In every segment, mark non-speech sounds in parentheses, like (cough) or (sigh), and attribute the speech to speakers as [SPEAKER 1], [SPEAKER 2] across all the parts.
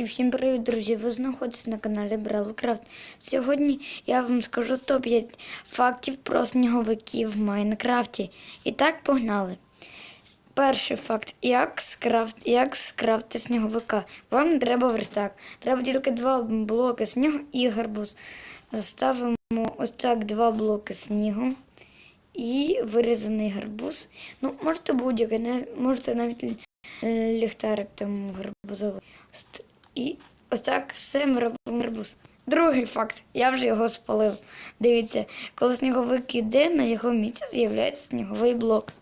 [SPEAKER 1] І всім привіт, друзі! Ви знаходитесь на каналі Брелкрафт. Сьогодні я вам скажу топ-5 фактів про сніговиків в Майнкрафті. І так погнали. Перший факт: як скрафт, як скрафти сніговика. Вам треба верстак. Треба тільки два блоки снігу і гарбуз. Ставимо ось так два блоки снігу і вирізаний гарбуз. Ну, можете будь-який, можете навіть ліхтарик там гарбузовий. І ось так все ми. Другий факт, я вже його спалив. Дивіться, коли сніговик іде, на його місці з'являється сніговий блок.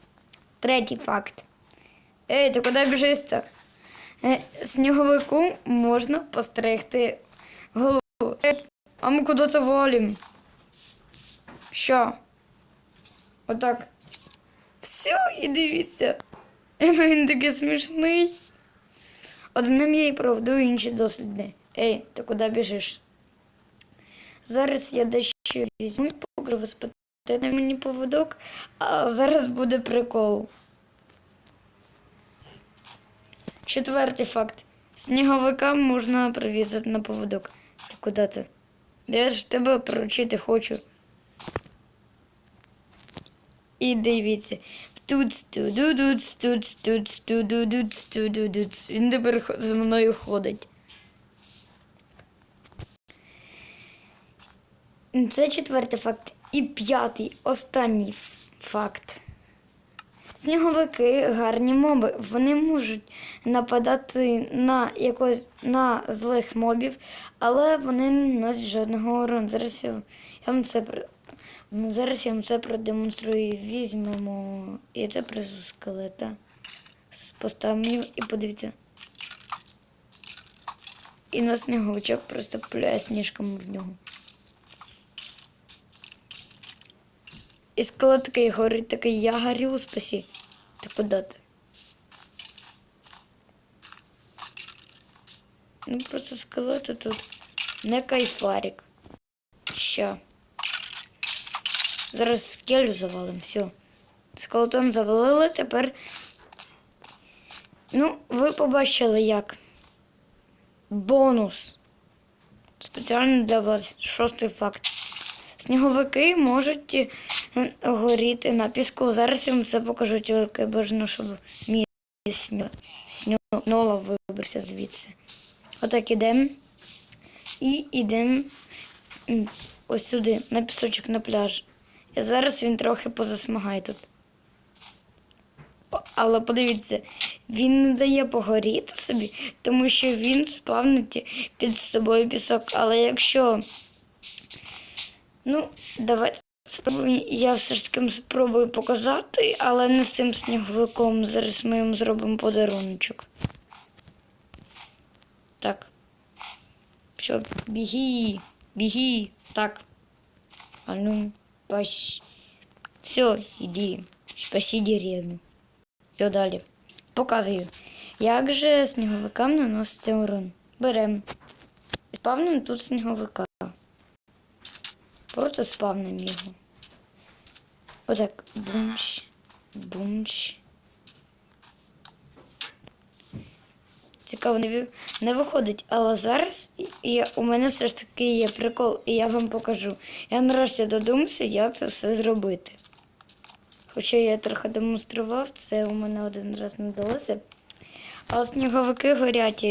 [SPEAKER 1] Третій факт. Ей, ти куди біжиш? то? Е, Сніговику можна постригти голову. Е, А ми куди це валім? Що? Отак. Все, і дивіться. (laughs) Ну, Він такий смішний. От з ним я і проведу інші досліди. Ей, ти куди біжиш? Зараз я дещо візьму покриву спитати мені поводок, а зараз буде прикол. Четвертий факт. Сніговикам можна прив'язати на поводок. Ти куди ти? Я ж тебе приручити хочу. І дивіться. Тут тудудуц, тут тут тудудуц, тудудуц. Він тепер за мною ходить. Це четвертий факт. І п'ятий, останній факт. Сніговики гарні моби. Вони можуть нападати на якось на злих мобів, але вони не носять жодного урону. Зараз я, вам це про- зараз я вам це продемонструю. Візьмемо і це призу скелета. Поставимо і подивіться. І на сніговичок просто пуляє сніжками в нього. І скелет такий горить, такий, я горю, спасі. Ти куди ти? Ну просто скелети тут не кайфарик. Ща. Зараз скелю завалим, все. Скелетон завалили, тепер. Ну, ви побачили як. Бонус. Спеціально для вас шостий факт. Сніговики можуть е, горіти на піску. Зараз я вам це покажу, тільки бажано, щоб мій сню, снюнула вибрався звідси. Отак ідемо. І йдемо ось сюди, на пісочок на пляж. Зараз він трохи позасмагає тут. Але подивіться, він не дає погоріти собі, тому що він спавнить під собою пісок. Але якщо Ну, давайте спробуємо. Я все ж таки спробую показати, але не з цим сніговиком. Зараз ми їм зробимо подаруночок. Так. Все, біги, біги. Так. А ну, паш. Все, іди. Спаси деревню. Що далі? Показую. Як же сніговикам наноситься урон? Беремо. Спавнимо тут сніговика. Просто спавним його. Отак. Бумч. Бумч. Цікаво, не виходить, але зараз і, у мене все ж таки є прикол, і я вам покажу. Я нарешті додумався, як це все зробити. Хоча я трохи демонстрував, це у мене один раз не вдалося. Але сніговики горять.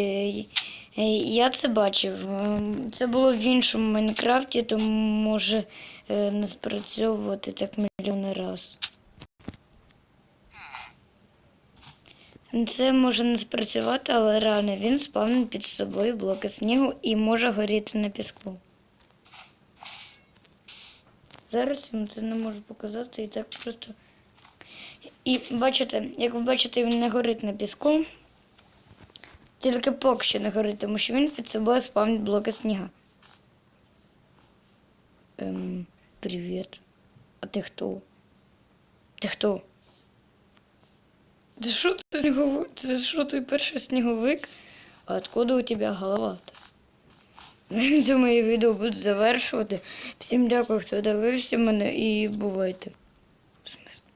[SPEAKER 1] Я це бачив. Ем, Це було в іншому Майнкрафті, тому може е, не спрацьовувати так мільйони раз. Це може не спрацювати, але реально він спавнить під собою блоки снігу і може горіти на піску. Зараз я це не можу показати і так просто. І бачите, як ви бачите, він не горить на піску. Тільки поки що не горить, тому що він під собою спавнить блоки сніга. Ем, привіт. А ти хто? Ти хто? Це що ти сніговик? Це що той перший сніговик? А откуда у тебе голова-то? На (laughs) цьому я відео буду завершувати. Всім дякую, хто дивився мене і бувайте. В смислі?